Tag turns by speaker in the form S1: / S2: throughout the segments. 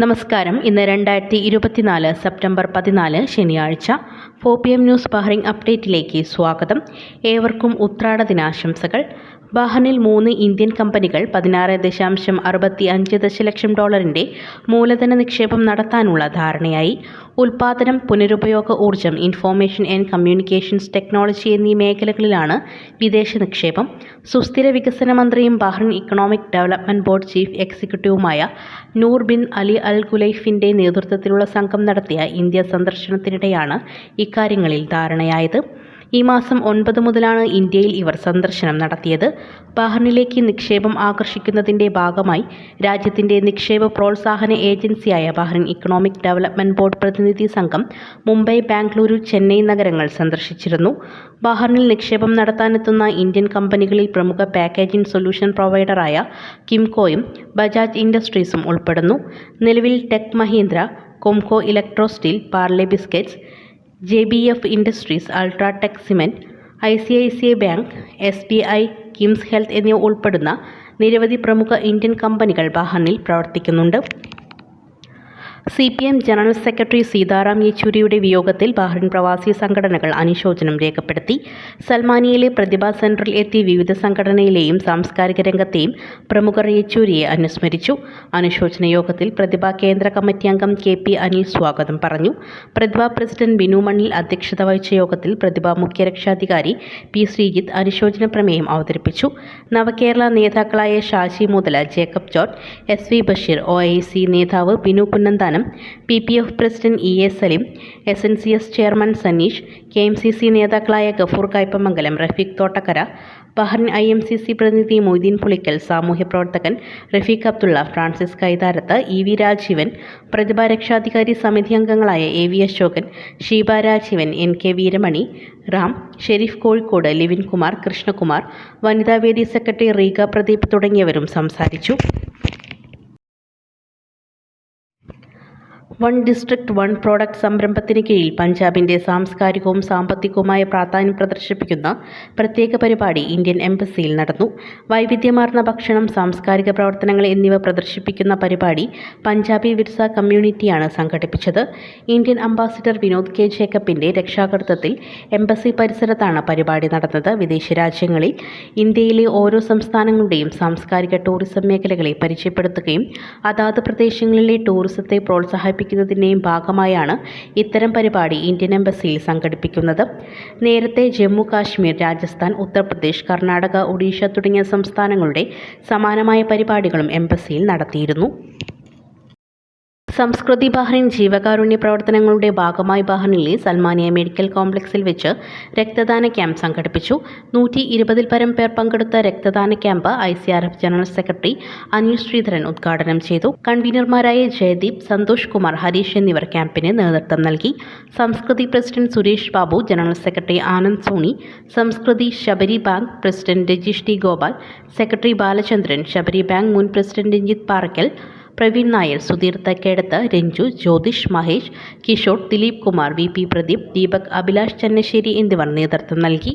S1: നമസ്കാരം. ഇന്ന് രണ്ടായിരത്തി ഇരുപത്തിനാല് സെപ്റ്റംബർ പതിനാല് ശനിയാഴ്ച four P M news Bahrain അപ്ഡേറ്റിലേക്ക് സ്വാഗതം. ഏവർക്കും ഉത്രാട ദിനാശംസകൾ. ബഹ്റിനിൽ മൂന്ന് ഇന്ത്യൻ കമ്പനികൾ പതിനാറ് ദശാംശം അറുപത്തി അഞ്ച് ദശലക്ഷം ഡോളറിന്റെ മൂലധന നിക്ഷേപം നടത്താനുള്ള ധാരണയായി. ഉൽപാദനം പുനരുപയോഗ ഊർജം ഇൻഫോർമേഷൻ ആൻഡ് കമ്മ്യൂണിക്കേഷൻസ് ടെക്നോളജി എന്നീ മേഖലകളിലാണ് വിദേശ നിക്ഷേപം. സുസ്ഥിര വികസന മന്ത്രിയും Bahrain economic development board chief എക്സിക്യൂട്ടീവുമായ Noor bin Ali Al ഗുലൈഫിന്റെ നേതൃത്വത്തിലുള്ള സംഘം നടത്തിയ ഇന്ത്യ സന്ദർശനത്തിനിടെയാണ് ഇക്കാര്യങ്ങളിൽ ധാരണയായത്. ഈ മാസം ഒൻപത് മുതലാണ് ഇന്ത്യയിൽ ഇവർ സന്ദർശനം നടത്തിയത്. ബഹ്റിനിലേക്ക് നിക്ഷേപം ആകർഷിക്കുന്നതിന്റെ ഭാഗമായി രാജ്യത്തിന്റെ നിക്ഷേപ പ്രോത്സാഹന ഏജൻസിയായ ബഹ്റിൻ ഇക്കണോമിക് ഡെവലപ്മെന്റ് ബോർഡ് പ്രതിനിധി സംഘം മുംബൈ ബാംഗ്ലൂരു ചെന്നൈ നഗരങ്ങൾ സന്ദർശിച്ചിരുന്നു. ബഹ്റിനിൽ നിക്ഷേപം നടത്താനെത്തുന്ന ഇന്ത്യൻ കമ്പനികളിൽ പ്രമുഖ പാക്കേജിംഗ് സൊല്യൂഷൻ പ്രൊവൈഡറായ കിംകോയും ബജാജ് ഇൻഡസ്ട്രീസും ഉൾപ്പെടുന്നു. നിലവിൽ Tech Mahindra കൊംകോ electro steel Parle biscuits J B F industries UltraTech cement I C I C I bank S B I KIMS health എന്നിവ ഉൾപ്പെടുന്ന നിരവധി പ്രമുഖ ഇന്ത്യൻ കമ്പനികൾ ബഹ്റിനിൽ പ്രവർത്തിക്കുന്നുണ്ട്. C P M general secretary Sitaram യെച്ചൂരിയുടെ വിയോഗത്തിൽ ബഹ്റിൻ പ്രവാസി സംഘടനകൾ അനുശോചനം രേഖപ്പെടുത്തി. സൽമാനിയയിലെ പ്രതിഭാ സെന്ററിൽ എത്തി വിവിധ സംഘടനയിലെയും സാംസ്കാരിക രംഗത്തെയും പ്രമുഖർ യെച്ചൂരിയെ അനുസ്മരിച്ചു. അനുശോചന യോഗത്തിൽ പ്രതിഭ കേന്ദ്ര കമ്മിറ്റി അംഗം കെ പി അനിൽ സ്വാഗതം പറഞ്ഞു. പ്രതിഭ പ്രസിഡന്റ് ബിനു മണ്ണിൽ അധ്യക്ഷത വഹിച്ച യോഗത്തിൽ പ്രതിഭ മുഖ്യരക്ഷാധികാരി പി ശ്രീജിത്ത് അനുശോചന പ്രമേയം അവതരിപ്പിച്ചു. നവകേരള നേതാക്കളായ Shaji Muthala Jacob George S V Basheer O നേതാവ് Binu Kunnanthanam P P F president E A Saleem S N C S chairman Saneesh K M C C നേതാക്കളായ Gafoor Kaipamangalam Rafeeq Thottakkara Bahrain I M C C പ്രതിനിധി മൊയ്തീൻ പുളിക്കൽ സാമൂഹ്യ പ്രവർത്തകൻ Rafeeq Abdulla Francis Kaitharath E V Rajeevan Prathibha രക്ഷാധികാരി സമിതി അംഗങ്ങളായ A V Ashokan Sheeba Rajeevan N K Veeramani Ram Shareef Kozhikode Livin Kumar Krishnakumar Vanithavedi secretary Reega Pradeep തുടങ്ങിയവരും സംസാരിച്ചു. One district one product സംരംഭത്തിന് കീഴിൽ പഞ്ചാബിന്റെ സാംസ്കാരികവും സാമ്പത്തികവുമായ പ്രാധാന്യം പ്രദർശിപ്പിക്കുന്ന പ്രത്യേക പരിപാടി ഇന്ത്യൻ എംബസിയിൽ നടന്നു. വൈവിധ്യമാർന്ന ഭക്ഷണം സാംസ്കാരിക പ്രവർത്തനങ്ങൾ എന്നിവ പ്രദർശിപ്പിക്കുന്ന പരിപാടി പഞ്ചാബി വിർസ കമ്മ്യൂണിറ്റിയാണ് സംഘടിപ്പിച്ചത്. ഇന്ത്യൻ അംബാസിഡർ വിനോദ് കെ ജേക്കബിന്റെ രക്ഷാകർത്തത്തിൽ എംബസി പരിസരത്താണ് പരിപാടി നടന്നത്. വിദേശ രാജ്യങ്ങളിൽ ഇന്ത്യയിലെ ഓരോ സംസ്ഥാനങ്ങളുടെയും സാംസ്കാരിക ടൂറിസം മേഖലകളെ പരിചയപ്പെടുത്തുകയും അതാത് പ്രദേശങ്ങളിലെ ടൂറിസത്തെ പ്രോത്സാഹിപ്പിക്കുന്നതിന്റെയും ഭാഗമായാണ് ഇത്തരം പരിപാടി ഇന്ത്യൻ എംബസിയിൽ സംഘടിപ്പിക്കുന്നത്. നേരത്തെ ജമ്മു കാശ്മീർ രാജസ്ഥാൻ ഉത്തർപ്രദേശ് കർണാടക ഒഡീഷ തുടങ്ങിയ സംസ്ഥാനങ്ങളുടെ സമാനമായ പരിപാടികളും എംബസിയിൽ നടത്തിയിരുന്നു. സംസ്കൃതി ബഹ്റിൻ ജീവകാരുണ്യ പ്രവർത്തനങ്ങളുടെ ഭാഗമായി ബഹ്റിനിലെ സൽമാനിയ മെഡിക്കൽ കോംപ്ലക്സിൽ വെച്ച് രക്തദാന ക്യാമ്പ് സംഘടിപ്പിച്ചു. നൂറ്റി ഇരുപതിൽ പരം പേർ പങ്കെടുത്ത രക്തദാന camp I C R F general secretary Anil Sreedharan ഉദ്ഘാടനം ചെയ്തു. കൺവീനർമാരായ ജയദീപ് സന്തോഷ് കുമാർ ഹരീഷ് എന്നിവർ ക്യാമ്പിന് നേതൃത്വം നൽകി. Samskriti president Suresh Babu general secretary Anand Soni Samskriti Sabari bank president Rajeesh Gopal secretary Balachandran Sabari bank മുൻ president Ranjith Parakkal Praveen Nair Sudheer Thakkedath Ranju Jyothish Mahesh Kishore Dileep Kumar V P Pradeep Deepak Abhilash Changanassery എന്നിവർ നേതൃത്വം നൽകി.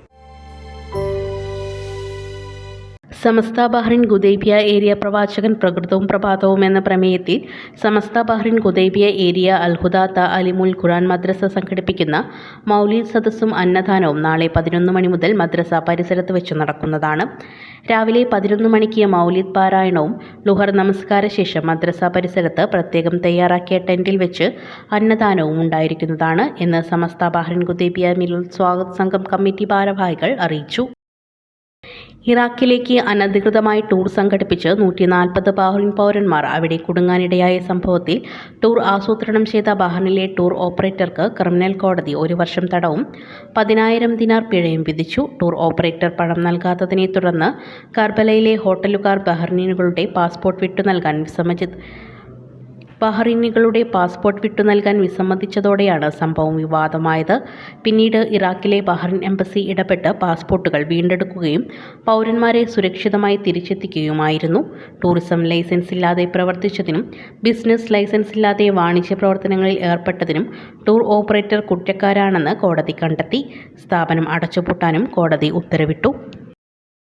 S1: Samastha Bahrain Gudaibiya area പ്രവാചകൻ പ്രകൃതവും പ്രഭാതവും എന്ന പ്രമേയത്തിൽ Samastha Bahrain Gudaibiya area അൽഹുദാത്ത അലിമുൽ ഖുറാൻ മദ്രസ സംഘടിപ്പിക്കുന്ന മൗലീദ് സദസ്സും അന്നദാനവും നാളെ പതിനൊന്ന് മണി മുതൽ മദ്രസ പരിസരത്ത് വെച്ച് നടക്കുന്നതാണ്. രാവിലെ പതിനൊന്ന് മണിക്ക് മൗലിദ് പാരായണവും ലുഹർ നമസ്കാര ശേഷം മദ്രസ പരിസരത്ത് പ്രത്യേകം തയ്യാറാക്കിയ ടെന്റിൽ വെച്ച് അന്നദാനവും ഉണ്ടായിരിക്കുന്നതാണ് എന്ന് സമസ്ത ബഹ്റിൻ ഗുദൈബിയ മിലുൽ സ്വാഗത് സംഘം കമ്മിറ്റി ഭാരവാഹികൾ അറിയിച്ചു. ഇറാഖിലേക്ക് അനധികൃതമായി ടൂർ സംഘടിപ്പിച്ച് നൂറ്റി നാൽപ്പത് ബഹ്റിൻ പൗരന്മാർ അവിടെ കുടുങ്ങാനിടയായ സംഭവത്തിൽ ടൂർ ആസൂത്രണം ചെയ്ത ബഹ്റിനിലെ ടൂർ ഓപ്പറേറ്റർക്ക് ക്രിമിനൽ കോടതി ഒരു വർഷം തടവും പതിനായിരം ദിനാർ പിഴയും വിധിച്ചു. ടൂർ ഓപ്പറേറ്റർ പണം നൽകാത്തതിനെ തുടർന്ന് കർബലയിലെ ഹോട്ടലുകാർ ബഹ്റിനുകളുടെ പാസ്പോർട്ട് വിട്ടു നൽകാൻ വിസമ്മതി ബഹ്റൈനികളുടെ പാസ്പോർട്ട് വിട്ടു നൽകാൻ വിസമ്മതിച്ചതോടെയാണ് സംഭവം വിവാദമായത്. പിന്നീട് ഇറാഖിലെ ബഹ്റിൻ എംബസി ഇടപെട്ട് പാസ്പോർട്ടുകൾ വീണ്ടെടുക്കുകയും പൗരന്മാരെ സുരക്ഷിതമായി തിരിച്ചെത്തിക്കുകയുമായിരുന്നു. ടൂറിസം ലൈസൻസ് ഇല്ലാതെ പ്രവർത്തിച്ചതിനും ബിസിനസ് ലൈസൻസ് ഇല്ലാതെ വാണിജ്യ പ്രവർത്തനങ്ങളിൽ ഏർപ്പെട്ടതിനും ടൂർ ഓപ്പറേറ്റർ കുറ്റക്കാരാണെന്ന് കോടതി കണ്ടെത്തി. സ്ഥാപനം അടച്ചുപൂട്ടാനും കോടതി ഉത്തരവിട്ടു.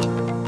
S2: Tschüss.